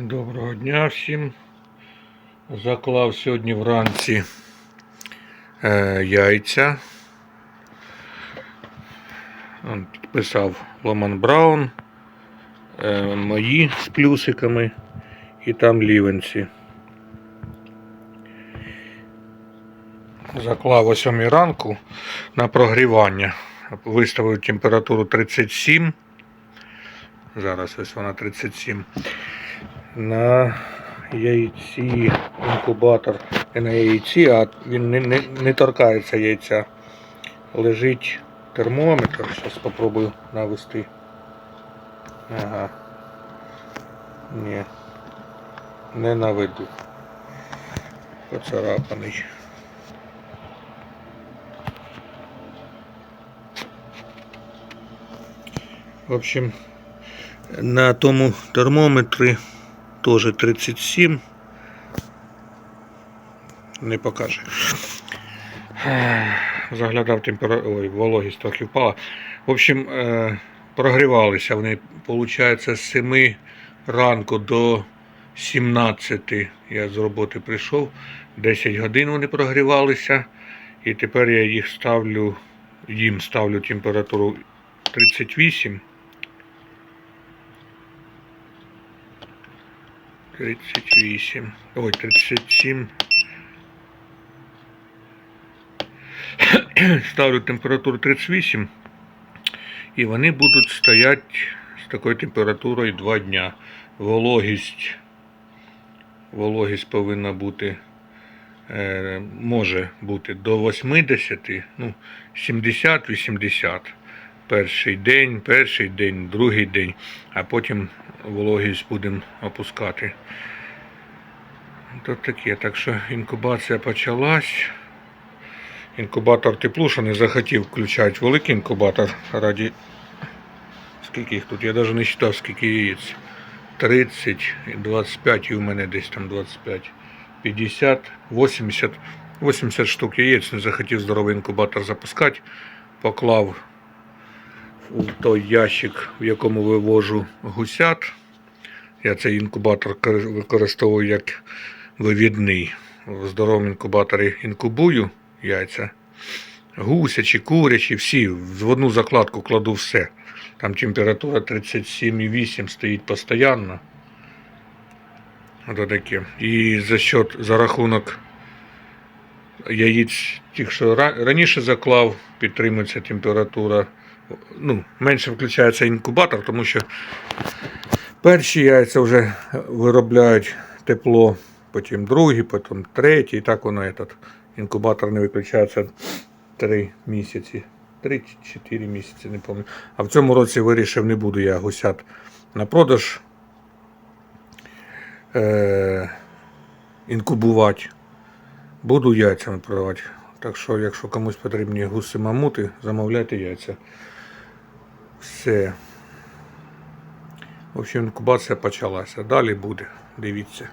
Доброго дня всім. Заклав сьогодні вранці е, яйця. Підписав Ломан Браун, е, мої з плюсиками і там лівенці. Заклав о 7 ранку на прогрівання. Виставив температуру 37. Зараз ось вона 37 на яйці інкубатор не на яйці, а він не, не, не торкається яйця. Лежить термометр. Зараз спробую навести. Ага. Ні. Не наведу. Поцарапаний. В общем, на тому термометрі теж 37. Не покаже. Заглядав температуру, ой, вологість трохи впала. В общем, е, прогрівалися вони, виходить, з 7 ранку до 17 я з роботи прийшов. 10 годин вони прогрівалися. І тепер я їх ставлю, їм ставлю температуру 38. 38. Ой, 37. Ставлю температуру 38. І вони будуть стояти з такою температурою 2 дня. Вологість. Вологість повинна бути. Е, може бути до 80, ну, 70-80. Перший день, перший день, другий день, а потім вологість будемо опускати. То таке. Так що інкубація почалась. Інкубатор теплуша не захотів включати великий інкубатор раді. Скільки їх тут? Я навіть не вважав, скільки яєць. 30, 25 і у мене десь там 25, 50, 80, 80 штук яєць не захотів здоровий інкубатор запускати. Поклав той ящик, в якому вивожу гусят. Я цей інкубатор використовую як вивідний. В здоровому інкубаторі інкубую яйця. Гусячі, курячі, всі. В одну закладку кладу все. Там температура 37,8 стоїть постійно. Ото таке. І за счет, за рахунок яєць, тих, що раніше заклав, підтримується температура ну, менше включається інкубатор, тому що перші яйця вже виробляють тепло, потім другі, потім третій, і так воно этот, інкубатор не виключається 3 місяці. 3-4 місяці, не пам'ятаю. А в цьому році вирішив, не буду я гусят на продаж е- інкубувати. Буду яйцями продавати. Так що, якщо комусь потрібні гуси мамути, замовляйте яйця. Все. В общем, інкубація почалася. Далі буде. Дивіться.